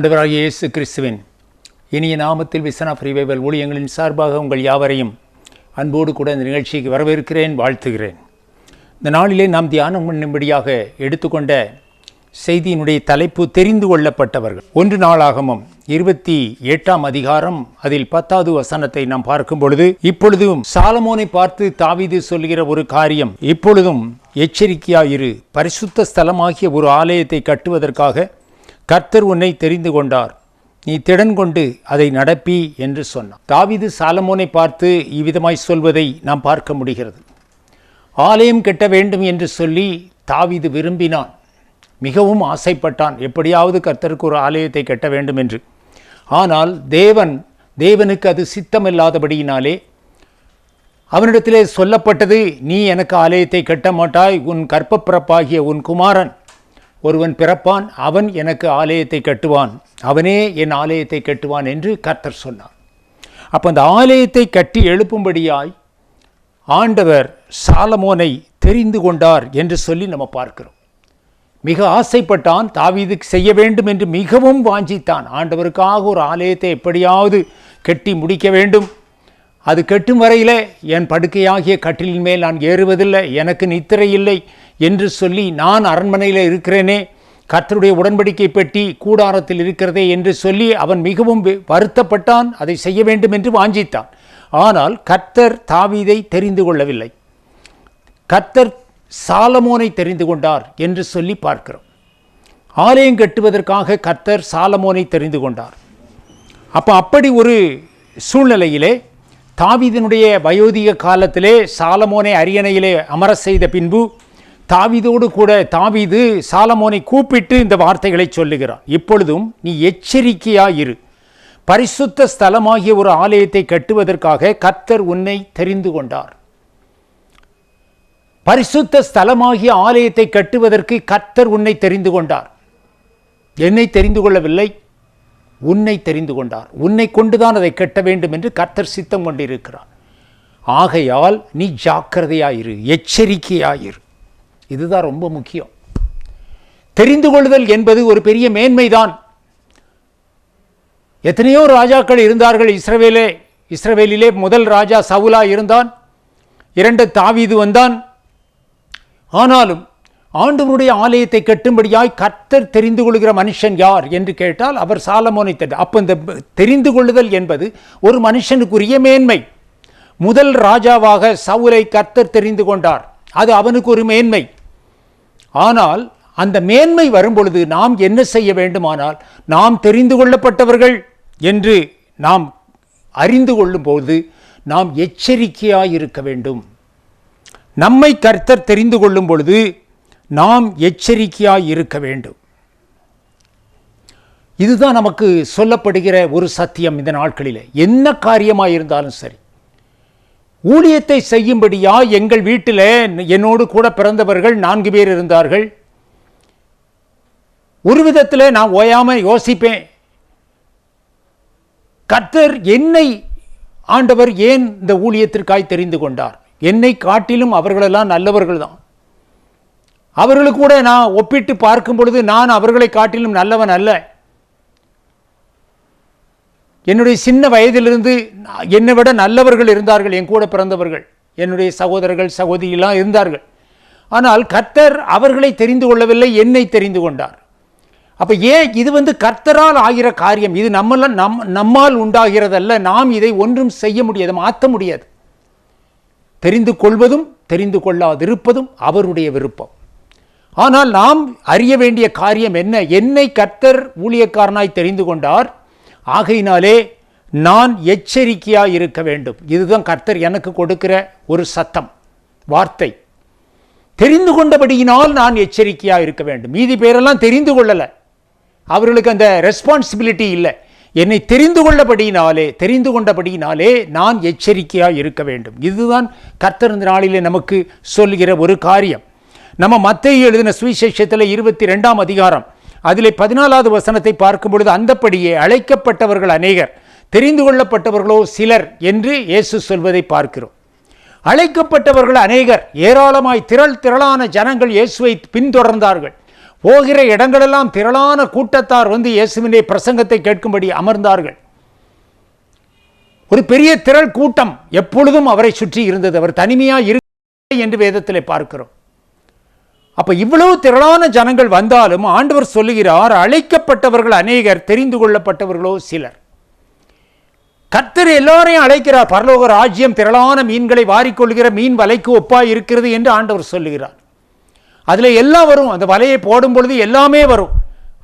ஆண்டவராகிய இயேசு கிறிஸ்துவின் இனிய நாமத்தில் விசனா ஃப்ரீவைவல் ஊழியங்களின் சார்பாக உங்கள் யாவரையும் அன்போடு கூட இந்த நிகழ்ச்சிக்கு வரவேற்கிறேன் வாழ்த்துகிறேன். இந்த நாளிலே நாம் தியானம் பண்ணும்படியாக எடுத்துக்கொண்ட செய்தியினுடைய தலைப்பு தெரிந்து கொள்ளப்பட்டவர்கள். ஒன்று நாளாகமும் இருபத்தி எட்டாம் அதிகாரம் அதில் பத்தாவது வசனத்தை நாம் பார்க்கும் பொழுது இப்பொழுதும் சாலமோனை பார்த்து தாவிது சொல்கிற ஒரு காரியம் இப்பொழுதும் எச்சரிக்கையாயிரு பரிசுத்த ஸ்தலமாகிய ஒரு ஆலயத்தை கட்டுவதற்காக கர்த்தர் உன்னை தெரிந்து கொண்டார். நீ திடன் கொண்டு அதை நடப்பி என்று சொன்னார் தாவிது சாலமோனை பார்த்து இவ்விதமாய் சொல்வதை நாம் பார்க்க முடிகிறது. ஆலயம் கட்ட வேண்டும் என்று சொல்லி தாவிது விரும்பினான். மிகவும் ஆசைப்பட்டான். எப்படியாவது கர்த்தருக்கு ஒரு ஆலயத்தை கட்ட வேண்டும் என்று. ஆனால் தேவன் தேவனுக்கு அது சித்தமில்லாதபடியினாலே அவனிடத்திலே சொல்லப்பட்டது நீ எனக்கு ஆலயத்தை கட்ட மாட்டாய் உன் கற்பப்பிறப்பாகிய உன் குமாரன் ஒருவன் பிறப்பான் அவன் எனக்கு ஆலயத்தை கட்டுவான். அவனே என் ஆலயத்தை கட்டுவான் என்று கர்த்தர் சொன்னார். அப்போ அந்த ஆலயத்தை கட்டி எழுப்பும்படியாய் ஆண்டவர் சாலமோனை தெரிந்து கொண்டார் என்று சொல்லி நம்ம பார்க்கிறோம். மிக ஆசைப்பட்டான் தாவீதுக்கு செய்ய வேண்டும் என்று மிகவும் வாஞ்சித்தான். ஆண்டவருக்காக ஒரு ஆலயத்தை எப்படியாவது கட்டி முடிக்க வேண்டும். அது கெட்டும் வரையிலே என் படுக்கையாகிய கட்டிலின் மேல் நான் ஏறுவதில்லை எனக்கு நித்திரை இல்லை என்று சொல்லி நான் அரண்மனையில் இருக்கிறேனே கர்த்தருடைய உடன்படிக்கை பெட்டி கூடாரத்தில் இருக்கிறதே என்று சொல்லி அவன் மிகவும் வருத்தப்பட்டான் அதை செய்ய வேண்டும் என்று வாஞ்சித்தான். ஆனால் கர்த்தர் தாவீதை தெரிந்து கொள்ளவில்லை. கர்த்தர் சாலமோனை தெரிந்து கொண்டார் என்று சொல்லி பார்க்கிறோம். ஆலயம் கட்டுவதற்காக கர்த்தர் சாலமோனை தெரிந்து கொண்டார். அப்போ அப்படி ஒரு சூழ்நிலையிலே தாவிதனுடைய வயோதிக காலத்திலே சாலமோனை அரியணையிலே அமர செய்த பின்பு தாவிதோடு கூட தாவிது சாலமோனை கூப்பிட்டு இந்த வார்த்தைகளை சொல்லுகிறான் இப்பொழுதும் நீ எச்சரிக்கையாயிரு. பரிசுத்த ஸ்தலமாகிய ஒரு ஆலயத்தை கட்டுவதற்காக கர்த்தர் உன்னை தெரிந்து கொண்டார். பரிசுத்த ஸ்தலமாகிய ஆலயத்தை கட்டுவதற்கு கர்த்தர் உன்னை தெரிந்து கொண்டார். என்னை தெரிந்து கொள்ளவில்லை? உன்னை தெரிந்து கொண்டார். உன்னை கொண்டுதான் அதை கட்ட வேண்டும் என்று கர்த்தர் சித்தம் கொண்டிருக்கிறார். ஆகையால் நீ ஜாக்கிரதையாயிரு எச்சரிக்கையாயிரு இதுதான் ரொம்ப முக்கியம். தெரிந்து கொள்ளுதல் என்பது ஒரு பெரிய மேன்மைதான். எத்தனையோ ராஜாக்கள் இருந்தார்கள். இஸ்ரவேலே இஸ்ரவேலிலே முதல் ராஜா சவுலா இருந்தான். இரண்டு தாவீது வந்தான். ஆனாலும் ஆண்டவருடைய ஆலயத்தை கட்டும்படியாய் கர்த்தர் தெரிந்து கொள்கிற மனுஷன் யார் என்று கேட்டால் அவர் சாலமோனை தெரிந்து அப்போ இந்த தெரிந்து கொள்ளுதல் என்பது ஒரு மனுஷனுக்குரிய மேன்மை. முதல் ராஜாவாக சவுலை கர்த்தர் தெரிந்து கொண்டார். அது அவனுக்கு ஒரு மேன்மை. ஆனால் அந்த மேன்மை வரும்பொழுது நாம் என்ன செய்ய வேண்டுமானால் நாம் தெரிந்து கொள்ளப்பட்டவர்கள் என்று நாம் அறிந்து கொள்ளும்போது நாம் எச்சரிக்கையாக இருக்க வேண்டும். நம்மை கர்த்தர் தெரிந்து கொள்ளும் பொழுது நாம் எச்சரிக்கையாக இருக்க வேண்டும். இதுதான் நமக்கு சொல்லப்படுகிற ஒரு சத்தியம் இந்த நாட்களில். என்ன காரியமாக இருந்தாலும் சரி. ஊழியத்தை செய்யும்படியா எங்கள் வீட்டில் என்னோடு கூட பிறந்தவர்கள் நான்கு பேர் இருந்தார்கள். ஒரு விதத்தில் நான் ஓயாமல் யோசிப்பேன். கர்த்தர் என்னை ஆண்டவர் ஏன் இந்த ஊழியத்திற்காய் தெரிந்து கொண்டார்? என்னை காட்டிலும் அவர்களெல்லாம் நல்லவர்கள் தான் அவர்களுக்கு கூட நான் ஒப்பிட்டு பார்க்கும் பொழுது நான் அவர்களை காட்டிலும் நல்லவன் அல்ல. என்னுடைய சின்ன வயதிலிருந்து என்னை விட நல்லவர்கள் இருந்தார்கள் என் கூட பிறந்தவர்கள். என்னுடைய சகோதரர்கள் சகோதரியெல்லாம் இருந்தார்கள். ஆனால் கர்த்தர் அவர்களை தெரிந்து கொள்ளவில்லை என்னை தெரிந்து கொண்டார். அப்போ ஏன் இது வந்து கர்த்தரால் ஆகிற காரியம்? இது நம்மளால் நம் நம்மால் உண்டாகிறதல்ல. நாம் இதை ஒன்றும் செய்ய முடியாது மாற்ற முடியாது. தெரிந்து கொள்வதும் தெரிந்து கொள்ளாதிருப்பதும் அவருடைய விருப்பம். ஆனால் நாம் அறிய வேண்டிய காரியம் என்ன? என்னை கர்த்தர் ஊழியக்காரனாய் தெரிந்து கொண்டார். ஆகையினாலே நான் எச்சரிக்கையாக இருக்க வேண்டும். இதுதான் கர்த்தர் எனக்கு கொடுக்கிற ஒரு சத்தம் வார்த்தை. தெரிந்து கொண்டபடியினால் நான் எச்சரிக்கையாக இருக்க வேண்டும். மீதி பேரெல்லாம் தெரிந்து கொள்ளலை. அவர்களுக்கு அந்த ரெஸ்பான்சிபிலிட்டி இல்லை. என்னை தெரிந்து கொள்ளபடியினாலே தெரிந்து கொண்டபடியினாலே நான் எச்சரிக்கையாக இருக்க வேண்டும். இதுதான் கர்த்தர் இந்த நாளிலே நமக்கு சொல்கிற ஒரு காரியம். நம்ம மத்திய எழுதின சுவிசேஷத்தில் இருபத்தி ரெண்டாம் அதிகாரம். அதில் பதினாலாவது வசனத்தை பார்க்கும் பொழுது அந்தப்படியே அழைக்கப்பட்டவர்கள் அநேகர் தெரிந்து கொள்ளப்பட்டவர்களோ சிலர் என்று இயேசு சொல்வதை பார்க்கிறோம். அழைக்கப்பட்டவர்கள் அநேகர் ஏராளமாய் திரள் திரளான ஜனங்கள் இயேசுவை பின்தொடர்ந்தார்கள். போகிற இடங்களெல்லாம் திரளான கூட்டத்தார் வந்து இயேசுவினுடைய பிரசங்கத்தை கேட்கும்படி அமர்ந்தார்கள். ஒரு பெரிய திரள் கூட்டம் எப்பொழுதும் அவரை சுற்றி இருந்தது. அவர் தனிமையாக இரு என்று வேதத்தில் பார்க்கிறோம். அப்ப இவ்வளவு திரளான ஜனங்கள் வந்தாலும் ஆண்டவர் சொல்லுகிறார் அழைக்கப்பட்டவர்கள் அநேகர் தெரிந்து கொள்ளப்பட்டவர்களோ சிலர். கர்த்தர் எல்லாரையும் அழைக்கிறார் பரலோக ராஜ்யம் திரளான மீன்களை வாரிக்கொள்கிற மீன் வலைக்கு ஒப்பாய் இருக்கிறது என்று ஆண்டவர் சொல்லுகிறார். அதில் எல்லாம் வரும் அந்த வலையை போடும் பொழுது எல்லாமே வரும்.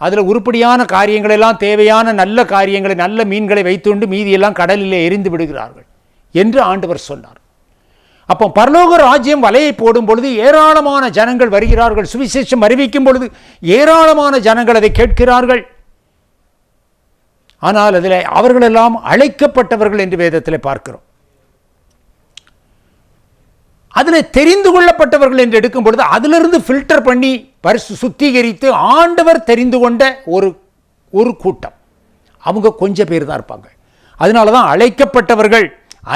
அதில் உருப்படியான காரியங்கள் எல்லாம் தேவையான நல்ல காரியங்களை நல்ல மீன்களை வைத்துண்டு மீதியெல்லாம் கடலிலே எரிந்து விடுகிறார்கள் என்று ஆண்டவர் சொன்னார். அப்போ பரலோக ராஜ்யம் வலையை போடும் பொழுது ஏராளமான ஜனங்கள் வருகிறார்கள். சுவிசேஷம் அறிவிக்கும் பொழுது ஏராளமான ஜனங்கள் அதை கேட்கிறார்கள். ஆனால் அதில் அவர்களெல்லாம் அழைக்கப்பட்டவர்கள் என்று வேதத்தில் பார்க்கிறோம். அதில் தெரிந்து கொள்ளப்பட்டவர்கள் என்று எடுக்கும் பொழுது அதிலிருந்து ஃபில்டர் பண்ணி பரிசு சுத்திகரித்து ஆண்டவர் தெரிந்து கொண்ட ஒரு ஒரு கூட்டம். அவங்க கொஞ்சம் பேர் தான் இருப்பாங்க. அதனால தான் அழைக்கப்பட்டவர்கள்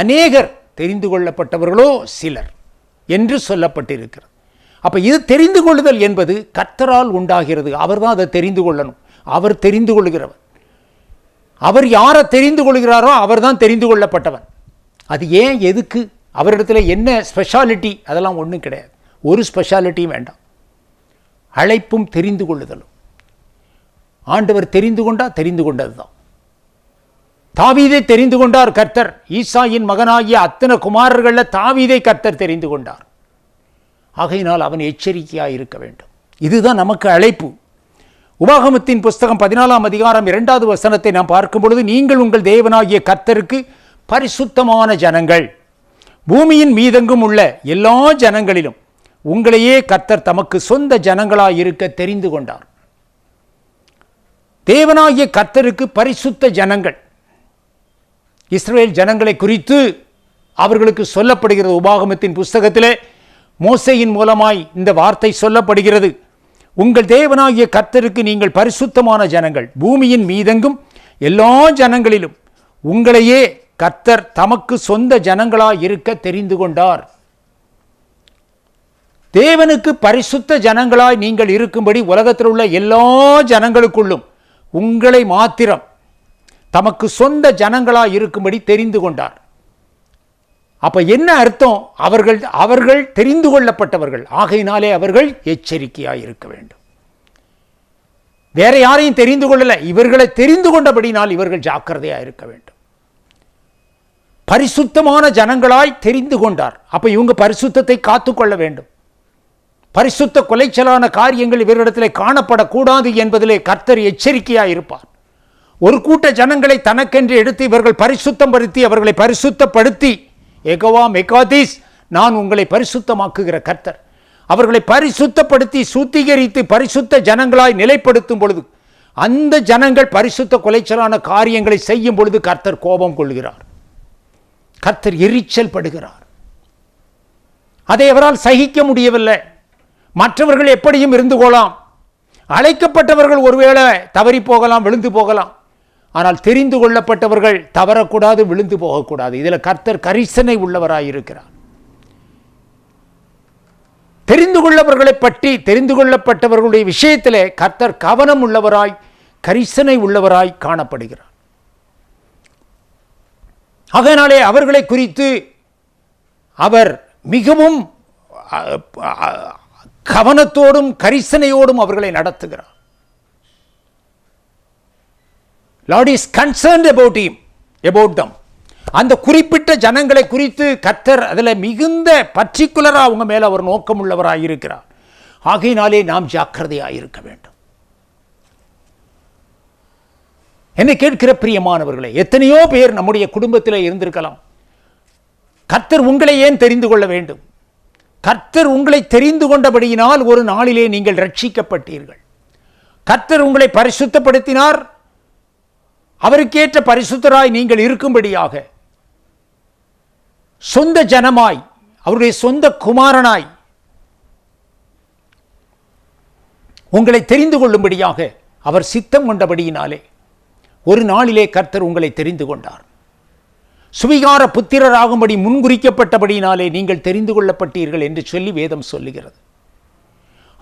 அநேகர் தெரிந்து கொள்ளப்பட்டவர்களோ சிலர் என்று சொல்லப்பட்டிருக்கிறது. அப்போ இது தெரிந்து கொள்ளுதல் என்பது கர்த்தரால் உண்டாகிறது. அவர் தான் அதை தெரிந்து கொள்ளணும். அவர் தெரிந்து கொள்கிறவர் அவர் யாரை தெரிந்து கொள்கிறாரோ அவர் தான் தெரிந்து கொள்ளப்பட்டவன் அது ஏன் எதுக்கு? அவரிடத்துல என்ன ஸ்பெஷாலிட்டி அதெல்லாம் ஒன்றும் கிடையாது. ஒரு ஸ்பெஷாலிட்டியும் வேண்டாம். அழைப்பும் தெரிந்து கொள்ளுதலும். ஆண்டவர் தெரிந்து கொண்டா தெரிந்து கொண்டது தான் தாவீதை தெரிந்து கொண்டார் கர்த்தர். ஈசாயின் மகனாகிய அத்தனை குமாரர்களில் தாவீதை கர்த்தர் தெரிந்து கொண்டார். ஆகையினால் அவன் எச்சரிக்கையாக இருக்க வேண்டும். இதுதான் நமக்கு அழைப்பு. உபாகமத்தின் புஸ்தகம் பதினாலாம் அதிகாரம் இரண்டாவது வசனத்தை நாம் பார்க்கும் பொழுது நீங்கள் உங்கள் தேவனாகிய கர்த்தருக்கு பரிசுத்தமான ஜனங்கள். பூமியின் மீதெங்கும் உள்ள எல்லா ஜனங்களிலும் உங்களையே கர்த்தர் தமக்கு சொந்த ஜனங்களாக இருக்க தெரிந்து கொண்டார். தேவனாகிய கர்த்தருக்கு பரிசுத்த ஜனங்கள். இஸ்ரேல் ஜனங்களை குறித்து அவர்களுக்கு சொல்லப்படுகிறது உபாகமத்தின் புஸ்தகத்திலே. மோசையின் மூலமாய் இந்த வார்த்தை சொல்லப்படுகிறது. உங்கள் தேவனாகிய கர்த்தருக்கு நீங்கள் பரிசுத்தமான ஜனங்கள். பூமியின் மீதெங்கும் எல்லா ஜனங்களிலும் உங்களையே கர்த்தர் தமக்கு சொந்த ஜனங்களாக இருக்க தெரிந்து கொண்டார். தேவனுக்கு பரிசுத்த ஜனங்களாய் நீங்கள் இருக்கும்படி உலகத்தில் உள்ள எல்லா ஜனங்களுக்குள்ளும் உங்களை மாத்திரம் தமக்கு சொந்த ஜனங்களாக இருக்கும்படி தெரிந்து கொண்டார். அப்ப என்ன அர்த்தம்? அவர்கள் அவர்கள் தெரிந்து கொள்ளப்பட்டவர்கள். ஆகையினாலே அவர்கள் எச்சரிக்கையாய் இருக்க வேண்டும். வேற யாரையும் தெரிந்து கொள்ளலை. இவர்களை தெரிந்து கொண்டபடினால் இவர்கள் ஜாக்கிரதையாக இருக்க வேண்டும். பரிசுத்தமான ஜனங்களாய் தெரிந்து கொண்டார். அப்ப இவங்க பரிசுத்தத்தை காத்துக்கொள்ள வேண்டும். பரிசுத்த கொலைச்சலான காரியங்கள் இவரிடத்தில் காணப்படக்கூடாது என்பதிலே கர்த்தர் எச்சரிக்கையாக இருப்பார். ஒரு கூட்ட ஜனங்களை தனக்கென்று எடுத்து இவர்கள் பரிசுத்தம் படுத்தி அவர்களை பரிசுத்தப்படுத்தி எகவா மெகாதீஸ் நான் உங்களை பரிசுத்தமாக்குகிற கர்த்தர். அவர்களை பரிசுத்தப்படுத்தி சுத்திகரித்து பரிசுத்த ஜனங்களாய் நிலைப்படுத்தும் பொழுது அந்த ஜனங்கள் பரிசுத்த கொலைச்சலான காரியங்களை செய்யும் பொழுது கர்த்தர் கோபம் கொள்கிறார் கர்த்தர் எரிச்சல் படுகிறார். அதை அவரால் சகிக்க முடியவில்லை. மற்றவர்கள் எப்படியும் இருந்து கொள்ளலாம். அழைக்கப்பட்டவர்கள் ஒருவேளை தவறி போகலாம் விழுந்து போகலாம். ஆனால் தெரிந்து கொள்ளப்பட்டவர்கள் தவறக்கூடாது விழுந்து போகக்கூடாது. இதில் கர்த்தர் கரிசனை உள்ளவராய் இருக்கிறார் தெரிந்து கொள்ளவர்களை பற்றி தெரிந்து கொள்ளப்பட்டவர்களுடைய விஷயத்திலே கர்த்தர் கவனம் உள்ளவராய் கரிசனை உள்ளவராய் காணப்படுகிறார். அதனாலே அவர்களை குறித்து அவர் மிகவும் கவனத்தோடும் கரிசனையோடும் அவர்களை நடத்துகிறார். Lord is concerned about him about them அந்த குறிப்பிட்ட ஜனங்களை குறித்து கர்த்தர் அதில் மிகுந்த பர்டிகுலராக அவங்க மேலே அவர் நோக்கம் உள்ளவராக இருக்கிறார். ஆகையினாலே நாம் ஜாக்கிரதையாக இருக்க வேண்டும். என்னை கேட்கிற பிரியமானவர்களே எத்தனையோ பேர் நம்முடைய குடும்பத்தில் இருந்திருக்கலாம். கர்த்தர் உங்களை ஏன் தெரிந்து கொள்ள வேண்டும்? கர்த்தர் உங்களை தெரிந்து கொண்டபடியினால் ஒரு நாளிலே நீங்கள் ரட்சிக்கப்பட்டீர்கள். கர்த்தர் உங்களை பரிசுத்தப்படுத்தினார் அவருக்கேற்ற பரிசுத்தராய் நீங்கள் இருக்கும்படியாக சொந்த ஜனமாய் அவருடைய சொந்த குமாரனாய் உங்களை தெரிந்து கொள்ளும்படியாக அவர் சித்தம் கொண்டபடியினாலே ஒரு நாளிலே கர்த்தர் உங்களை தெரிந்து கொண்டார். சுவிகார புத்திரராகும்படி முன்குறிக்கப்பட்டபடியினாலே நீங்கள் தெரிந்து கொள்ளப்பட்டீர்கள் என்று சொல்லி வேதம் சொல்லுகிறது.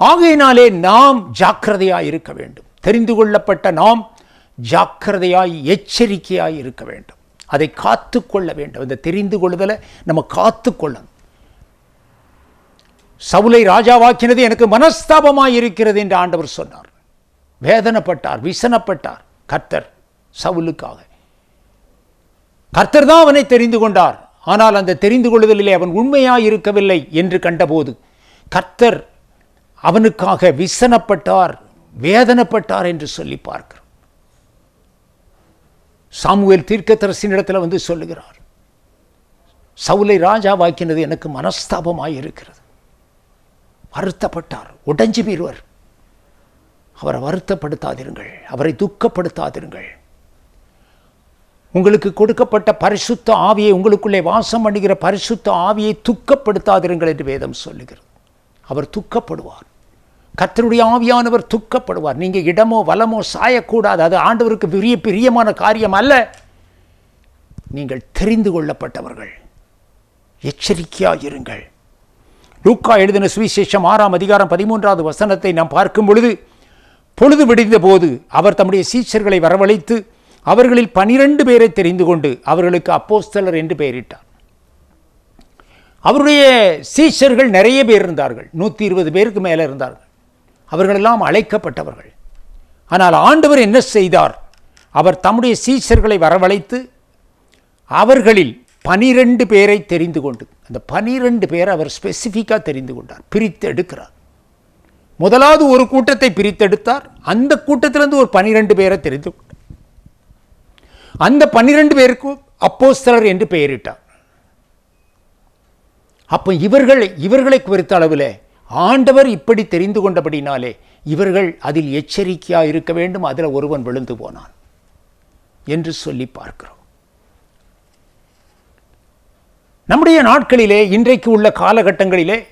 ஆகையினாலே நாம் ஜாக்கிரதையாக இருக்க வேண்டும். தெரிந்து கொள்ளப்பட்ட நாம் ஜாக்கிரதையாய் எச்சரிக்கையாய் இருக்க வேண்டும். அதை காத்து கொள்ள வேண்டும். இந்த தெரிந்து கொள்ளுதலை நம்ம காத்து கொள்ளணும். சவுலை ராஜாவாக்கினது எனக்கு மனஸ்தாபமாக இருக்கிறது என்று ஆண்டவர் சொன்னார். வேதனைப்பட்டார் விசனப்பட்டார் கர்த்தர் சவுலுக்காக. கர்த்தர் தான் அவனை தெரிந்து கொண்டார். ஆனால் அந்த தெரிந்து கொள்ளுதலிலே அவன் உண்மையாக இருக்கவில்லை என்று கண்டபோது கர்த்தர் அவனுக்காக விசனப்பட்டார் வேதனைப்பட்டார் என்று சொல்லி பார்க்கிறார். சாமுவேல் தீர்க்கதரசினிடத்தில் வந்து சொல்லுகிறார். சவுலை ராஜாவாக்கினது எனக்கு மனஸ்தாபமாக இருக்கிறது. வருத்தப்பட்டார். உடைஞ்சு பீர்வர் அவரை வருத்தப்படுத்தாதிருங்கள். அவரை துக்கப்படுத்தாதிருங்கள். உங்களுக்கு கொடுக்கப்பட்ட பரிசுத்த ஆவியை உங்களுக்குள்ளே வாசம் பண்ணுகிற பரிசுத்த ஆவியை துக்கப்படுத்தாதிருங்கள் என்று வேதம் சொல்லுகிறது. அவர் துக்கப்படுவார். கத்தருடைய ஆவியானவர் துக்கப்படுவார். நீங்கள் இடமோ வலமோ சாயக்கூடாது. அது ஆண்டவருக்கு பெரிய பிரியமான காரியம் அல்ல. நீங்கள் தெரிந்து கொள்ளப்பட்டவர்கள். எச்சரிக்கையாக இருங்கள். லூக்கா எழுதின சுவிசேஷம் ஆறாம் அதிகாரம் பதிமூன்றாவது வசனத்தை நாம் பார்க்கும் பொழுது பொழுது விடிந்த போது அவர் தம்முடைய சீச்சர்களை வரவழைத்து அவர்களில் பனிரெண்டு பேரை தெரிந்து கொண்டு அவர்களுக்கு அப்போஸ்தலர் என்று பெயரிட்டார். அவருடைய சீஷர்கள் நிறைய பேர் இருந்தார்கள். நூற்றி இருபது பேருக்கு மேலே இருந்தார்கள். அவர்களெல்லாம் அழைக்கப்பட்டவர்கள். ஆனால் ஆண்டவர் என்ன செய்தார்? அவர் தம்முடைய சீசர்களை வரவழைத்து அவர்களில் பனிரெண்டு பேரை தெரிந்து கொண்டு அந்த பனிரெண்டு பேரை அவர் ஸ்பெசிஃபிக்காக தெரிந்து கொண்டார் பிரித்து எடுக்கிறார் முதலாவது ஒரு கூட்டத்தை பிரித்தெடுத்தார் அந்த கூட்டத்திலிருந்து ஒரு பனிரெண்டு பேரை தெரிந்து கொண்டார். அந்த பன்னிரெண்டு பேருக்கு அப்போஸ்தலர் என்று பெயரிட்டார். அப்போ இவர்கள் இவர்களை குறித்த அளவில் ஆண்டவர் இப்படி தெரிந்து கொண்டபடினாலே இவர்கள் அதில் எச்சரிக்கையாக இருக்க வேண்டும் அதில் ஒருவன் விழுந்து போனான் என்று சொல்லி பார்க்கிறோம். நம்முடைய நாட்களிலே இன்றைக்கு உள்ள காலகட்டங்களிலே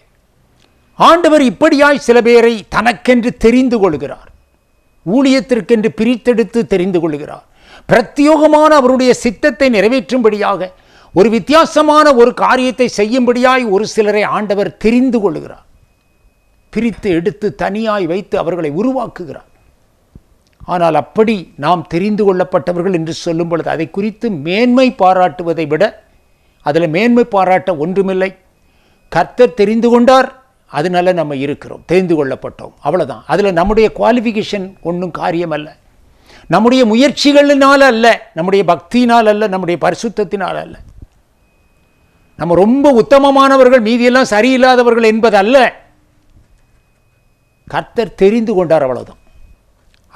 ஆண்டவர் இப்படியாய் சில பேரை தனக்கென்று தெரிந்து கொள்கிறார். ஊழியத்திற்கென்று பிரித்தெடுத்து தெரிந்து கொள்கிறார். பிரத்யோகமான அவருடைய சித்தத்தை நிறைவேற்றும்படியாக ஒரு வித்தியாசமான ஒரு காரியத்தை செய்யும்படியாய் ஒரு சிலரை ஆண்டவர் தெரிந்து கொள்கிறார். பிரித்து எடுத்து தனியாய் வைத்து அவர்களை உருவாக்குகிறார். ஆனால் அப்படி நாம் தெரிந்து கொள்ளப்பட்டவர்கள் என்று சொல்லும் பொழுது அதை குறித்து மேன்மை பாராட்டுவதை விட அதில் மேன்மை பாராட்ட ஒன்றுமில்லை. கர்த்தர் தெரிந்து கொண்டார் அதனால நம்ம இருக்கிறோம் தெரிந்து கொள்ளப்பட்டோம் அவ்வளோதான் அதில் நம்முடைய குவாலிஃபிகேஷன் ஒன்றும் காரியம் அல்ல. நம்முடைய முயற்சிகளினால் அல்ல நம்முடைய பக்தியினால் அல்ல நம்முடைய பரிசுத்தத்தினால் அல்ல. நம்ம ரொம்ப உத்தமமானவர்கள் மீதியெல்லாம் சரியில்லாதவர்கள் என்பது அல்ல கர்த்தர் தெரிந்து கொண்டார் அவ்வளவுதான்.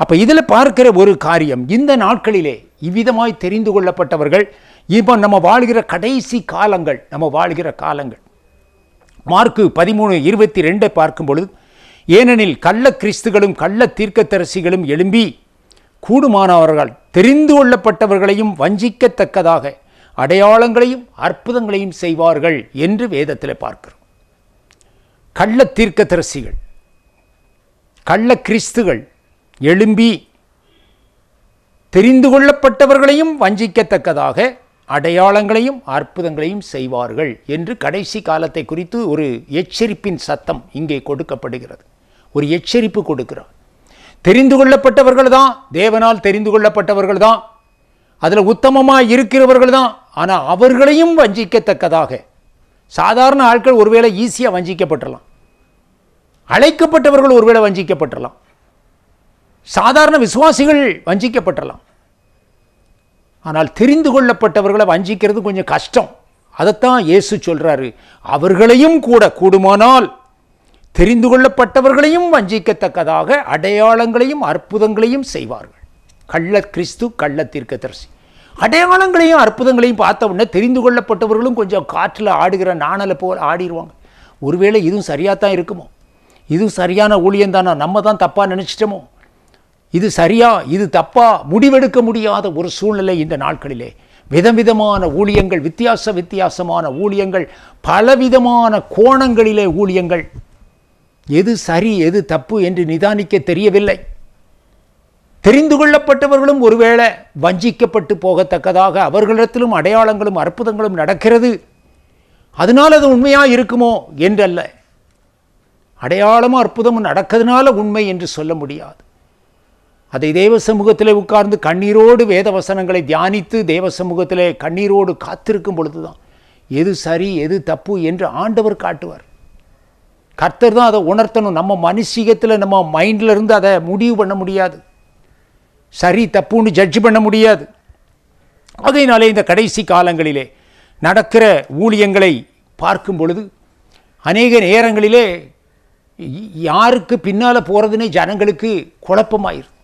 அப்போ இதில் பார்க்கிற ஒரு காரியம் இந்த நாட்களிலே இவ்விதமாய் தெரிந்து கொள்ளப்பட்டவர்கள் இப்போ நம்ம வாழ்கிற கடைசி காலங்கள் நம்ம வாழ்கிற காலங்கள். மார்க்கு பதிமூணு இருபத்தி ரெண்டை பார்க்கும் பொழுது ஏனெனில் கள்ள கிறிஸ்துகளும் கள்ள தீர்க்கத்தரசிகளும் எழும்பி கூடுமானவர்கள் தெரிந்து கொள்ளப்பட்டவர்களையும் வஞ்சிக்கத்தக்கதாக அடையாளங்களையும் அற்புதங்களையும் செய்வார்கள் என்று வேதத்தில் பார்க்கிறோம். கள்ள தீர்க்கதரிசிகள் கள்ள கிறிஸ்துகள் எழும்பி தெரிந்து கொள்ளப்பட்டவர்களையும் வஞ்சிக்கத்தக்கதாக அடையாளங்களையும் அற்புதங்களையும் செய்வார்கள் என்று கடைசி காலத்தை குறித்து ஒரு எச்சரிப்பின் சத்தம் இங்கே கொடுக்கப்படுகிறது. ஒரு எச்சரிப்பு கொடுக்கிறார். தெரிந்து கொள்ளப்பட்டவர்கள் தான் தேவனால் தெரிந்து கொள்ளப்பட்டவர்கள் தான் அதில் உத்தமமாக இருக்கிறவர்கள் தான் ஆனால் அவர்களையும் வஞ்சிக்கத்தக்கதாக. சாதாரண ஆட்கள் ஒருவேளை ஈஸியாக வஞ்சிக்கப்பட்டலாம் அழைக்கப்பட்டவர்கள் ஒருவேளை வஞ்சிக்கப்பட்டலாம் சாதாரண விசுவாசிகள் வஞ்சிக்கப்பட்டலாம் ஆனால் தெரிந்து கொள்ளப்பட்டவர்களை வஞ்சிக்கிறது கொஞ்சம் கஷ்டம். அதைத்தான் இயேசு சொல்கிறாரு அவர்களையும் கூட கூடுமானால் தெரிந்து கொள்ளப்பட்டவர்களையும் வஞ்சிக்கத்தக்கதாக அடையாளங்களையும் அற்புதங்களையும் செய்வார்கள். கள்ள கிறிஸ்து கள்ள தீர்க்கதரிசி. அடையாளங்களையும் அற்புதங்களையும் பார்த்த உடனே தெரிந்து கொள்ளப்பட்டவர்களும் கொஞ்சம் காற்றில் ஆடுகிற நாணலை போல் ஆடிடுவாங்க ஒருவேளை இதுவும் சரியாக தான் இருக்குமோ? இது சரியான ஊழியம் தானா நம்ம தான் தப்பாக நினச்சிட்டோமோ? இது சரியா? இது தப்பா? முடிவெடுக்க முடியாத ஒரு சூழ்நிலை இந்த நாட்களிலே. விதவிதமான ஊழியங்கள் வித்தியாச வித்தியாசமான ஊழியங்கள் பலவிதமான கோணங்களிலே ஊழியங்கள். எது சரி எது தப்பு என்று நிதானிக்க தெரியவில்லை. தெரிந்து கொள்ளப்பட்டவர்களும் ஒருவேளை வஞ்சிக்கப்பட்டு போகத்தக்கதாக அவர்களிடத்திலும் அடையாளங்களும் அற்புதங்களும் நடக்கிறது. அதனால் அது உண்மையாக இருக்குமோ? என்றல்ல. அடையாளமும் அற்புதம் நடக்கிறதுனால உண்மை என்று சொல்ல முடியாது. அதை தேவ சமூகத்திலே உட்கார்ந்து கண்ணீரோடு வேத வசனங்களை தியானித்து தேவ சமூகத்திலே கண்ணீரோடு காத்திருக்கும் பொழுதுதான் எது சரி எது தப்பு என்று ஆண்டவர் காட்டுவார். கர்த்தர் தான் அதை உணர்த்தணும். நம்ம மனுஷீகத்தில் நம்ம மைண்டில் இருந்து அதை முடிவு பண்ண முடியாது. சரி தப்புன்னு ஜட்ஜ் பண்ண முடியாது. அதனாலே இந்த கடைசி காலங்களிலே நடக்கிற ஊழியங்களை பார்க்கும் பொழுது அநேக நேரங்களிலே யாருக்கு பின்னால் போகிறதுனே ஜனங்களுக்கு குழப்பமாயிரும்.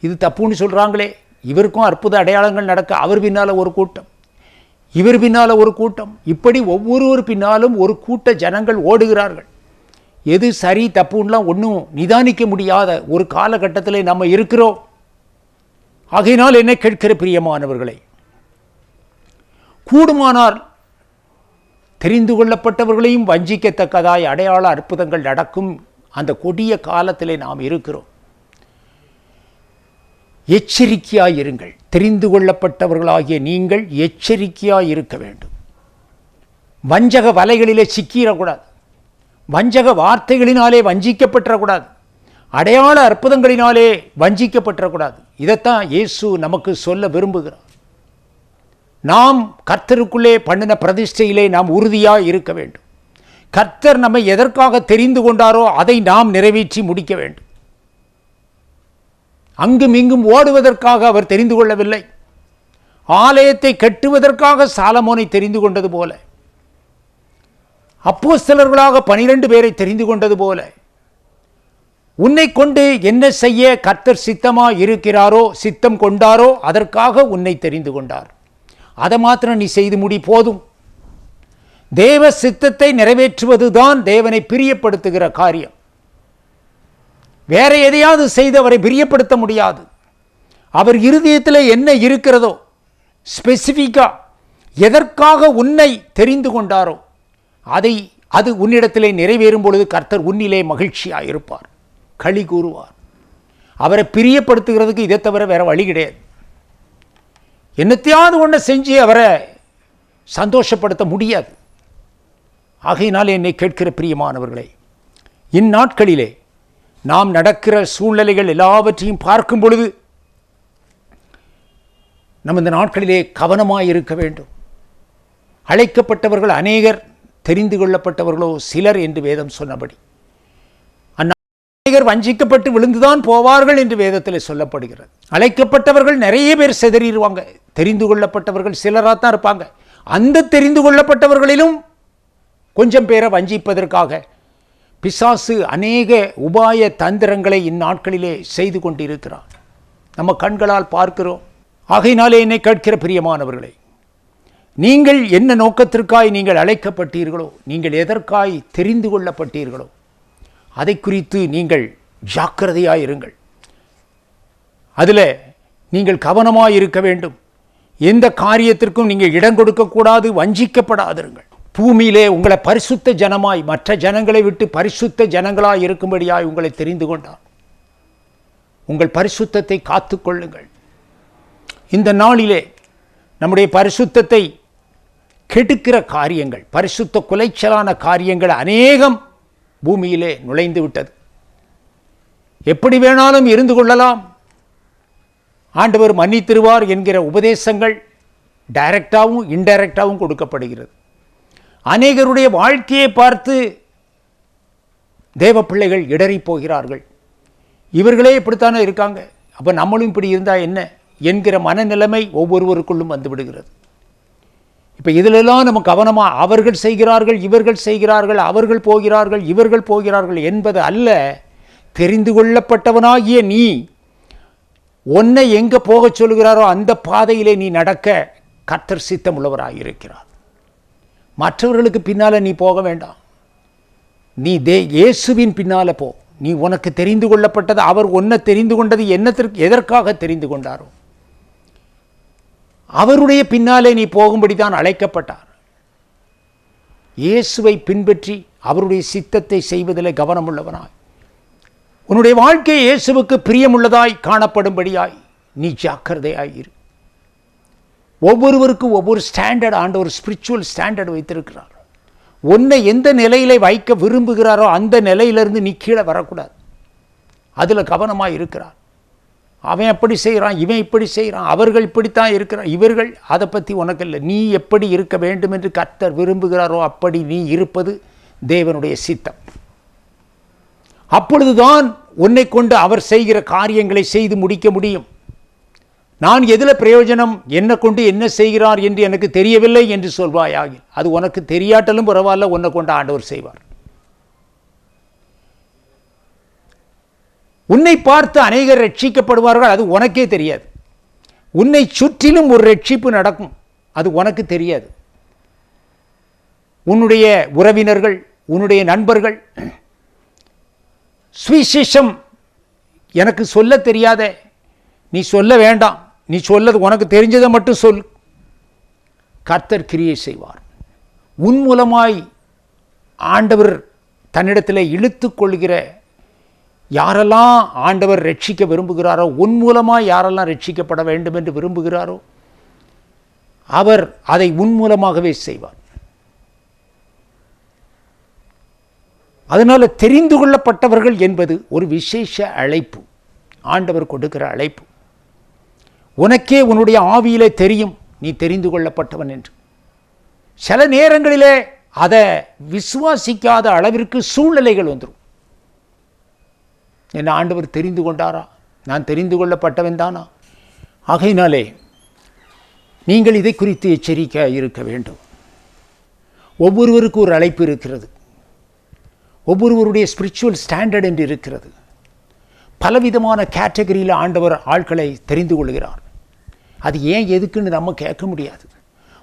இது தப்புன்னு சொல்கிறாங்களே இவருக்கும் அற்புத அடையாளங்கள் நடக்க அவர் பின்னால் ஒரு கூட்டம். இவர் பின்னால் ஒரு கூட்டம். இப்படி ஒவ்வொருவர் பின்னாலும் ஒரு கூட்ட ஜனங்கள் ஓடுகிறார்கள். எது சரி தப்புன்னெலாம் ஒன்றும் நிதானிக்க முடியாத ஒரு காலகட்டத்தில் நம்ம இருக்கிறோம். ஆகையினால் என்ன கேட்கிற பிரியமானவர்களை கூடுமானால் தெரிந்து கொள்ளப்பட்டவர்களையும் வஞ்சிக்கத்தக்கதாய் அடையாள அற்புதங்கள் நடக்கும் அந்த கொடிய காலத்திலே நாம் இருக்கிறோம். எச்சரிக்கையாக இருங்கள். தெரிந்து கொள்ளப்பட்டவர்களாகிய நீங்கள் எச்சரிக்கையாக இருக்க வேண்டும். வஞ்சக வலைகளிலே சிக்கிடக்கூடாது. வஞ்சக வார்த்தைகளினாலே வஞ்சிக்கப்பட்டுறக்கூடாது அடையாள அற்புதங்களினாலே வஞ்சிக்கப்பட்டுறக்கூடாது இதைத்தான் இயேசு நமக்கு சொல்ல விரும்புகிறார். நாம் கர்த்தருக்குள்ளே பண்ணின பிரதிஷ்டையிலே நாம் உறுதியாக இருக்க வேண்டும். கர்த்தர் நம்மை எதற்காக தெரிந்து கொண்டாரோ அதை நாம் நிறைவேற்றி முடிக்க வேண்டும். அங்கும் இங்கும் ஓடுவதற்காக அவர் தெரிந்து கொள்ளவில்லை. ஆலயத்தை கட்டுவதற்காக சாலமோனை தெரிந்து கொண்டது போல. அப்போ சிலர்களாக பனிரெண்டு பேரை தெரிந்து கொண்டது போல. உன்னை கொண்டு என்ன செய்ய கர்த்தர் சித்தமாக இருக்கிறாரோ சித்தம் கொண்டாரோ அதற்காக உன்னை தெரிந்து கொண்டார். அதை மாத்திரம் நீ செய்து முடி போதும். தேவ சித்தத்தை நிறைவேற்றுவதுதான் தேவனை பிரியப்படுத்துகிற காரியம். வேற எதையாவது செய்து அவரை பிரியப்படுத்த முடியாது. அவர் இருதயத்தில் என்ன இருக்கிறதோ ஸ்பெசிஃபிக்காக எதற்காக உன்னை தெரிந்து கொண்டாரோ அதை அது உன்னிடத்திலே நிறைவேறும் பொழுது கர்த்தர் உன்னிலே மகிழ்ச்சியாக இருப்பார் களி கூறுவார். அவரை பிரியப்படுத்துகிறதுக்கு இதை தவிர வேற வழி கிடையாது. என்னத்தையாவது ஒன்று செஞ்சு அவரை சந்தோஷப்படுத்த முடியாது. ஆகையினால் என்னை கேட்கிற பிரியமானவர்களே இந்நாட்களிலே நாம் நடக்கிற சூழ்நிலைகள் எல்லாவற்றையும் பார்க்கும் பொழுது நம்ம இந்த நாட்களிலே கவனமாக இருக்க வேண்டும். அழைக்கப்பட்டவர்கள் அநேகர் தெரிந்து கொள்ளப்பட்டவர்களோ சிலர் என்று வேதம் சொன்னபடி. அந்நேகர் வஞ்சிக்கப்பட்டு விழுந்துதான் போவார்கள் என்று வேதத்தில் சொல்லப்படுகிறது. அழைக்கப்பட்டவர்கள் நிறைய பேர் சிதறிடுவாங்க. தெரிந்து கொள்ளப்பட்டவர்கள் சிலராக தான் இருப்பாங்க. அந்த தெரிந்து கொள்ளப்பட்டவர்களிலும் கொஞ்சம் பேரை வஞ்சிப்பதற்காக பிசாசு அநேக உபாய தந்திரங்களை இந்நாட்களிலே செய்து கொண்டிருக்கிறார் நம்ம கண்களால் பார்க்கிறோம். ஆகையினாலே என்னை கேட்கிற பிரியமானவர்களே நீங்கள் என்ன நோக்கத்திற்காய் நீங்கள் அழைக்கப்பட்டீர்களோ நீங்கள் எதற்காய் தெரிந்து கொள்ளப்பட்டீர்களோ அதை குறித்து நீங்கள் ஜாக்கிரதையாயிருங்கள். அதில் நீங்கள் கவனமாய் இருக்க வேண்டும். எந்த காரியத்திற்கும் நீங்கள் இடம் கொடுக்கக்கூடாது வஞ்சிக்கப்படாதிருங்கள். பூமியிலே உங்களை பரிசுத்த ஜனமாய் மற்ற ஜனங்களை விட்டு பரிசுத்த ஜனங்களாய் இருக்கும்படியாய் உங்களை தெரிந்து கொண்டார். உங்கள் பரிசுத்தத்தை காத்துக்கொள்ளுங்கள் இந்த நாளிலே நம்முடைய பரிசுத்தத்தை கெடுக்கிற காரியங்கள் பரிசுத்த குலைச்சலான காரியங்கள் அநேகம் பூமியிலே நுழைந்து விட்டது. எப்படி வேணாலும் இருந்து கொள்ளலாம். ஆண்டவர் மன்னித்திருவார் என்கிற உபதேசங்கள் டைரக்டாகவும் இன்டைரக்டாகவும் கொடுக்கப்படுகிறது. அநேகருடைய வாழ்க்கையை பார்த்து தேவ பிள்ளைகள் இடறி போகிறார்கள். இவர்களே இப்படித்தானே இருக்காங்க. அப்போ நம்மளும் இப்படி இருந்தால் என்ன? என்கிற மனநிலைமை ஒவ்வொருவருக்குள்ளும் வந்துவிடுகிறது இப்போ இதிலெல்லாம் நம்ம கவனமாக அவர்கள் செய்கிறார்கள் இவர்கள் செய்கிறார்கள் அவர்கள் போகிறார்கள் இவர்கள் போகிறார்கள் என்பது அல்ல தெரிந்து கொள்ளப்பட்டவனாகிய நீ உன்னை எங்கே போகச் சொல்கிறாரோ அந்த பாதையிலே நீ நடக்க கர்த்தர் சித்தம் உள்ளவராக இருக்கிறார் மற்றவர்களுக்கு பின்னால் நீ போக வேண்டாம். நீ தே இயேசுவின் பின்னால் போ. நீ உனக்கு தெரிந்து கொள்ளப்பட்டது அவர் உன்னை தெரிந்து கொண்டது என்னத்திற்கு எதற்காக தெரிந்து கொண்டாரோ? அவருடைய பின்னாலே நீ போகும்படி தான் அழைக்கப்பட்டார். இயேசுவை பின்பற்றி அவருடைய சித்தத்தை செய்வதில் கவனமுள்ளவனாய். உன்னுடைய வாழ்க்கை இயேசுவுக்கு பிரியமுள்ளதாய் காணப்படும்படியாய் நீ ஜாக்கிரதையாயிரு. ஒவ்வொருவருக்கும் ஒவ்வொரு ஸ்டாண்டர்ட் ஆண்ட ஒரு ஸ்பிரிச்சுவல் ஸ்டாண்டர்ட் வைத்திருக்கிறார். உன்னை எந்த நிலையில வைக்க விரும்புகிறாரோ அந்த நிலையிலிருந்து நீ கீழே வரக்கூடாது. அதில் கவனமாக இருக்கிறார். அவன் எப்படி செய்கிறான் இவன் இப்படி செய்கிறான் அவர்கள் இப்படித்தான் இருக்கிறான் இவர்கள் அதை பற்றி உனக்கு இல்லை. நீ எப்படி இருக்க வேண்டும் என்று கர்த்தர் விரும்புகிறாரோ அப்படி நீ இருப்பது தேவனுடைய சித்தம். அப்பொழுதுதான் உன்னை கொண்டு அவர் செய்கிற காரியங்களை செய்து முடிக்க முடியும். நான் எதில் பிரயோஜனம்? என்ன கொண்டு என்ன செய்கிறார் என்று எனக்கு தெரியவில்லை என்று சொல்வாயாகில் அது உனக்கு தெரியாட்டலும் பரவாயில்ல உன்னை கொண்டு ஆண்டவர் செய்வார். உன்னை பார்த்து அநேகர் ரட்சிக்கப்படுவார்கள் அது உனக்கே தெரியாது. உன்னை சுற்றிலும் ஒரு ரட்சிப்பு நடக்கும் அது உனக்கு தெரியாது. உன்னுடைய உறவினர்கள் உன்னுடைய நண்பர்கள் சுவிசேஷம் எனக்கு சொல்ல தெரியாத. நீ சொல்ல வேண்டாம். நீ சொல்லது உனக்கு தெரிஞ்சதை மட்டும் சொல். கர்த்தர் கிரியை செய்வார். உன் மூலமாய் ஆண்டவர் தன்னிடத்தில் இழுத்து கொள்கிற யாரெல்லாம் ஆண்டவர் ரட்சிக்க விரும்புகிறாரோ உன் மூலமாக யாரெல்லாம் ரட்சிக்கப்பட வேண்டும் என்று விரும்புகிறாரோ அவர் அதை உன் மூலமாகவே செய்வார். அதனால் தெரிந்து கொள்ளப்பட்டவர்கள் என்பது ஒரு விசேஷ அழைப்பு. ஆண்டவர் கொடுக்கிற அழைப்பு. உனக்கே உன்னுடைய ஆவியிலே தெரியும் நீ தெரிந்து கொள்ளப்பட்டவன் என்று. சில நேரங்களிலே அதை விசுவாசிக்காத அளவிற்கு சூழ்நிலைகள் வந்துடும் என்ன ஆண்டவர் தெரிந்து கொண்டாரா? நான் தெரிந்து கொள்ளப்பட்டவன் தானா? ஆகையினாலே நீங்கள் இதை குறித்து எச்சரிக்கை இருக்க வேண்டும். ஒவ்வொருவருக்கும் ஒரு அழைப்பு இருக்கிறது. ஒவ்வொருவருடைய ஸ்பிரிச்சுவல் ஸ்டாண்டர்ட் என்று இருக்கிறது. பலவிதமான கேட்டகரியில் ஆண்டவர் ஆட்களை தெரிந்து கொள்கிறார். அது ஏன் எதுக்குன்னு நம்ம கேட்க முடியாது.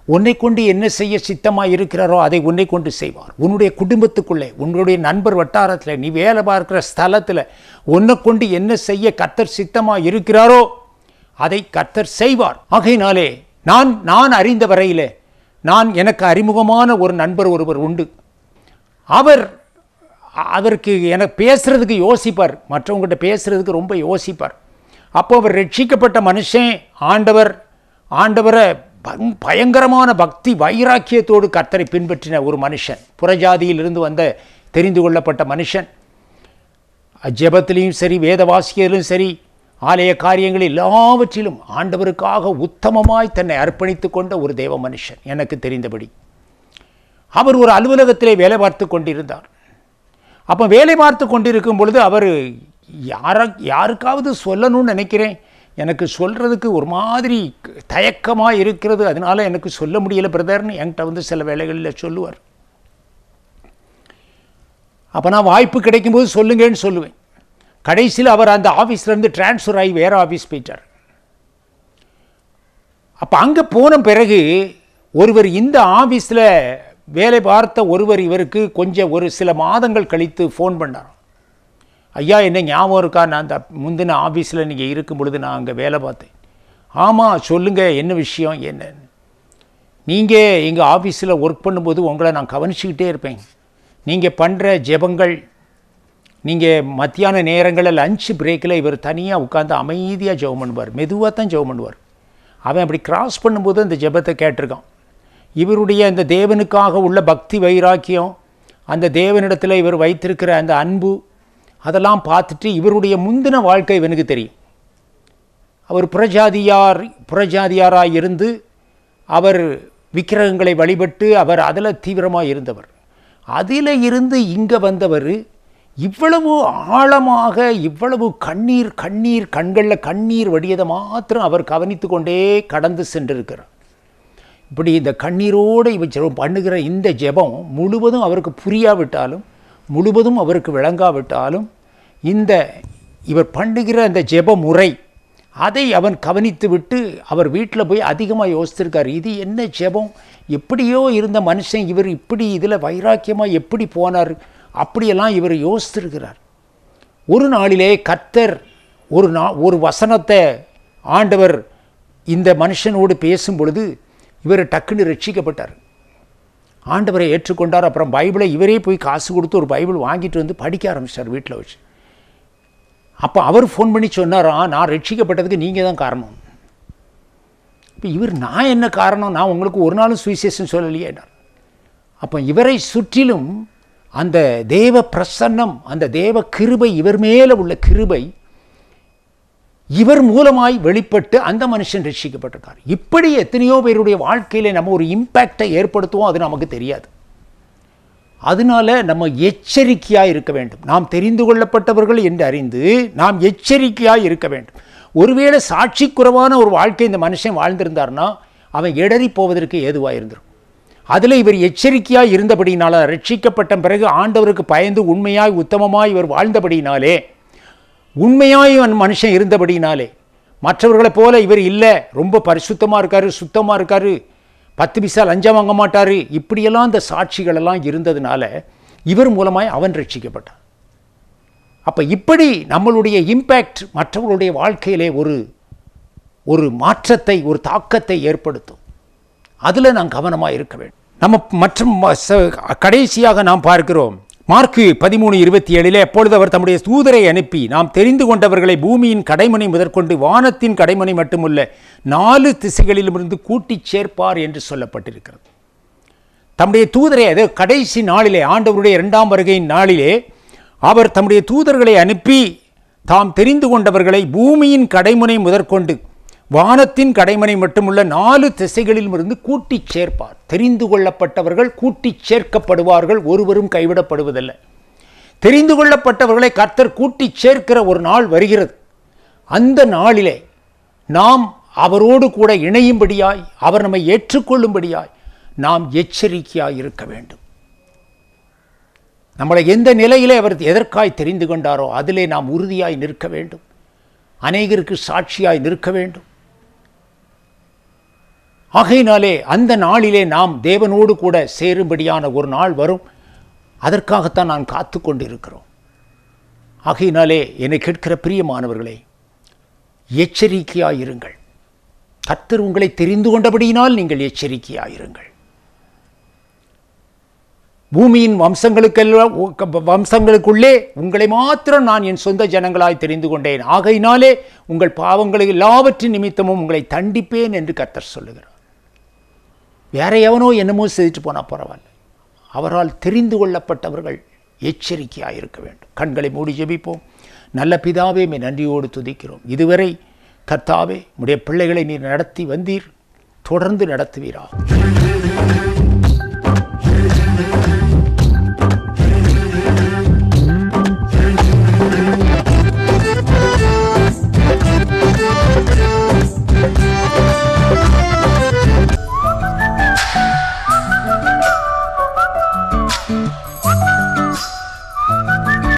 உன்னை கொண்டு என்ன செய்ய சித்தமாக இருக்கிறாரோ அதை உன்னை கொண்டு செய்வார். உன்னுடைய குடும்பத்துக்குள்ளே உன்னுடைய நண்பர் வட்டாரத்தில் நீ வேலை பார்க்குற ஸ்தலத்தில் உன்னை கொண்டு என்ன செய்ய கத்தர் சித்தமாக இருக்கிறாரோ அதை கத்தர் செய்வார். ஆகையினாலே நான் நான் அறிந்த வரையிலே நான் எனக்கு அறிமுகமான ஒரு நண்பர் ஒருவர் உண்டு. அவர் அவருக்கு எனக்கு பேசுகிறதுக்கு யோசிப்பார். மற்றவங்ககிட்ட பேசுகிறதுக்கு ரொம்ப யோசிப்பார். அப்போ அவர் ரட்சிக்கப்பட்ட மனுஷன் ஆண்டவர் ஆண்டவரை பயங்கரமான பக்தி வைராக்கியத்தோடு கர்த்தரை பின்பற்றின ஒரு மனுஷன். புறஜாதியிலிருந்து வந்த தெரிந்து கொள்ளப்பட்ட மனுஷன். ஜெபத்திலையும் சரி வேத வாசியத்திலும் சரி ஆலய காரியங்கள் எல்லாவற்றிலும் ஆண்டவருக்காக உத்தமமாய் தன்னை அர்ப்பணித்து கொண்ட ஒரு தேவ மனுஷன் எனக்கு தெரிந்தபடி. அவர் ஒரு அலுவலகத்திலே வேலை பார்த்து கொண்டிருந்தார். அப்போ வேலை பார்த்து கொண்டிருக்கும் பொழுது அவர் யார யாருக்காவது சொல்லணும்னு நினைக்கிறேன். எனக்கு சொல்கிறதுக்கு ஒரு மாதிரி தயக்கமாக இருக்கிறது. அதனால எனக்கு சொல்ல முடியல பிரதர்னு என்கிட்ட வந்து சில வேலைகளில் சொல்லுவார். அப்போ நான் வாய்ப்பு கிடைக்கும்போது சொல்லுங்கன்னு சொல்லுவேன். கடைசியில் அவர் அந்த ஆஃபீஸ்லேருந்து ட்ரான்ஸ்ஃபர் ஆகி வேறு ஆஃபீஸ் போயிட்டார். அப்போ அங்கே போன பிறகு ஒருவர் இந்த ஆஃபீஸில் வேலை பார்த்த ஒருவர் இவருக்கு கொஞ்சம் ஒரு சில மாதங்கள் கழித்து ஃபோன் பண்ணார் ஐயா என்ன ஞாபகம் இருக்கா? நான் அந்த முந்தின ஆஃபீஸில் நீங்கள் இருக்கும் பொழுது நான் அங்கே வேலை பார்த்தேன். ஆமாம் சொல்லுங்கள் என்ன விஷயம் என்னன்னு. நீங்கள் எங்கள் ஆஃபீஸில் ஒர்க் பண்ணும்போது உங்களை நான் கவனிச்சுக்கிட்டே இருப்பேன். நீங்கள் பண்ணுற ஜெபங்கள் நீங்கள் மத்தியான நேரங்களில் லஞ்ச் பிரேக்கில் இவர் தனியாக உட்காந்து அமைதியாக ஜெபம் பண்ணுவார் மெதுவாக தான் ஜெபம் பண்ணுவார். அவன் அப்படி கிராஸ் பண்ணும்போது அந்த ஜெபத்தை கேட்டிருக்கான். இவருடைய அந்த தேவனுக்காக உள்ள பக்தி வைராக்கியம் அந்த தேவனிடத்தில் இவர் வைத்திருக்கிற அந்த அன்பு அதெல்லாம் பார்த்துட்டு இவருடைய முந்தின வாழ்க்கை இவனுக்கு தெரியும். அவர் புறஜாதியார் புறஜாதியாராக இருந்து அவர் விக்கிரகங்களை வழிபட்டு அவர் அதில் தீவிரமாக இருந்தவர். அதில் இருந்து இங்கே வந்தவர் இவ்வளவு ஆழமாக இவ்வளவு கண்ணீர் கண்ணீர் கண்களில் கண்ணீர் வடியதை மாத்திரம் அவர் கவனித்து கொண்டே கடந்து சென்றிருக்கிறார். இப்படி இந்த கண்ணீரோடு இவர் பண்ணுகிற இந்த ஜெபம் முழுவதும் அவருக்கு புரியாவிட்டாலும் முழுவதும் அவருக்கு விளங்காவிட்டாலும் இந்த இவர் பண்ணுகிற அந்த ஜெப முறை அதை அவன் கவனித்து விட்டு அவர் வீட்டில் போய் அதிகமாக யோசித்திருக்கார். இது என்ன ஜெபம்? எப்படியோ இருந்த மனுஷன் இவர் இப்படி இதில் வைராக்கியமாக எப்படி போனார்? அப்படியெல்லாம் இவர் யோசித்திருக்கிறார். ஒரு நாளிலே கர்த்தர் ஒரு நா ஒரு வசனத்தை ஆண்டவர் இந்த மனுஷனோடு பேசும் பொழுது இவர் டக்குன்னு ரட்சிக்கப்பட்டார். ஆண்டவரை ஏற்றுக்கொண்டார். அப்புறம் பைபிளை இவரே போய் காசு கொடுத்து ஒரு பைபிள் வாங்கிட்டு வந்து படிக்க ஆரம்பிச்சிட்டார் வீட்டில் வச்சு. அப்போ அவர் ஃபோன் பண்ணி சொன்னாரா நான் ரட்சிக்கப்பட்டதுக்கு நீங்கள் தான் காரணம். இப்போ இவர் நான் என்ன காரணம்? நான் உங்களுக்கு ஒரு நாளும் சுவிசேஷம் சொல்லலையே அப்போ இவரை சுற்றிலும் அந்த தேவ பிரசன்னம் அந்த தேவ கிருபை இவர் மேலே உள்ள கிருபை இவர் மூலமாய் வெளிப்பட்டு அந்த மனுஷன் ரட்சிக்கப்பட்டிருக்கார். இப்படி எத்தனையோ பேருடைய வாழ்க்கையில் நம்ம ஒரு இம்பேக்டை ஏற்படுத்துவோம் அது நமக்கு தெரியாது. அதனால நம்ம எச்சரிக்கையாக இருக்க வேண்டும். நாம் தெரிந்து கொள்ளப்பட்டவர்கள் என்று அறிந்து நாம் எச்சரிக்கையாக இருக்க வேண்டும். ஒருவேளை சாட்சி குறைவான ஒரு வாழ்க்கை இந்த மனுஷன் வாழ்ந்திருந்தார்னா அவன் இடறி போவதற்கு ஏதுவாக இருந்திருக்கும். அதில் இவர் எச்சரிக்கையாக இருந்தபடினால ரட்சிக்கப்பட்ட பிறகு ஆண்டவருக்கு பயந்து உண்மையாய் உத்தமமாய் இவர் வாழ்ந்தபடினாலே உண்மையாய் மனுஷன் இருந்தபடினாலே மற்றவர்களைப் போல இவர் இல்லை. ரொம்ப பரிசுத்தமாக இருக்கார் சுத்தமாக இருக்கார். பத்து பிசா லஞ்சம் வாங்க மாட்டார். இப்படியெல்லாம் அந்த சாட்சிகளெல்லாம் இருந்ததுனால இவர் மூலமாய் அவன் ரட்சிக்கப்பட்டான். அப்போ இப்படி நம்மளுடைய இம்பேக்ட் மற்றவர்களுடைய வாழ்க்கையிலே ஒரு ஒரு மாற்றத்தை ஒரு தாக்கத்தை ஏற்படுத்தும். அதில் நான் கவனமாக இருக்க வேண்டும். நம்ம மற்றும் கடைசியாக நாம் பார்க்கிறோம். மார்க்கு பதிமூணு இருபத்தி ஏழிலே அப்பொழுது அவர் தம்முடைய தூதரை அனுப்பி நாம் தெரிந்து கொண்டவர்களை பூமியின் கடைமனை முதற்கொண்டு வானத்தின் கடைமனை மட்டுமல்ல நாலு திசைகளிலுமிருந்து கூட்டிச் சேர்ப்பார் என்று சொல்லப்பட்டிருக்கிறது. தம்முடைய தூதரை அது கடைசி நாளிலே ஆண்டவருடைய இரண்டாம் வருகையின் நாளிலே அவர் தம்முடைய தூதர்களை அனுப்பி தாம் தெரிந்து கொண்டவர்களை பூமியின் கடைமுனை முதற்கொண்டு வானத்தின் கடைமனை மட்டுமுள்ள நாலு திசைகளிலும் இருந்து கூட்டிச் சேர்ப்பார். தெரிந்து கொள்ளப்பட்டவர்கள் கூட்டிச் சேர்க்கப்படுவார்கள் ஒருவரும் கைவிடப்படுவதில்லை. தெரிந்து கொள்ளப்பட்டவர்களை கர்த்தர் கூட்டிச் சேர்க்கிற ஒரு நாள் வருகிறது. அந்த நாளிலே நாம் அவரோடு கூட இணையும்படியாய் அவர் நம்மை ஏற்றுக்கொள்ளும்படியாய் நாம் எச்சரிக்கையாய் இருக்க வேண்டும். நம்மளை எந்த நிலையிலே அவர் எதற்காய் தெரிந்து கொண்டாரோ அதிலே நாம் உறுதியாய் நிற்க வேண்டும். அநேகருக்கு சாட்சியாய் நிற்க வேண்டும். ஆகையினாலே அந்த நாளிலே நாம் தேவனோடு கூட சேரும்படியான ஒரு நாள் வரும். அதற்காகத்தான் நான் காத்து கொண்டிருக்கிறோம். ஆகையினாலே என்னை கேட்கிற பிரியமானவர்களே எச்சரிக்கையாயிருங்கள். கர்த்தர் உங்களை தெரிந்து கொண்டபடியினால் நீங்கள் எச்சரிக்கையாயிருங்கள். பூமியின் வம்சங்களுக்கெல்லாம் வம்சங்களுக்குள்ளே உங்களை மாத்திரம் நான் என் சொந்த ஜனங்களாய் தெரிந்து கொண்டேன். ஆகையினாலே உங்கள் பாவங்களை எல்லாவற்றின் நிமித்தமும் உங்களை தண்டிப்பேன் என்று கர்த்தர் சொல்லுகிறார். வேற எவனோ என்னமோ செய்துட்டு போனால் பரவாயில்ல. அவரால் தெரிந்து கொள்ளப்பட்டவர்கள் எச்சரிக்கையாக இருக்க வேண்டும். கண்களை மூடி ஜெபிப்போம். நல்ல பிதாவே மே நன்றியோடு துதிக்கிறோம். இதுவரை கர்த்தாவே உடைய பிள்ளைகளை நீர் நடத்தி வந்தீர். தொடர்ந்து நடத்துவீரா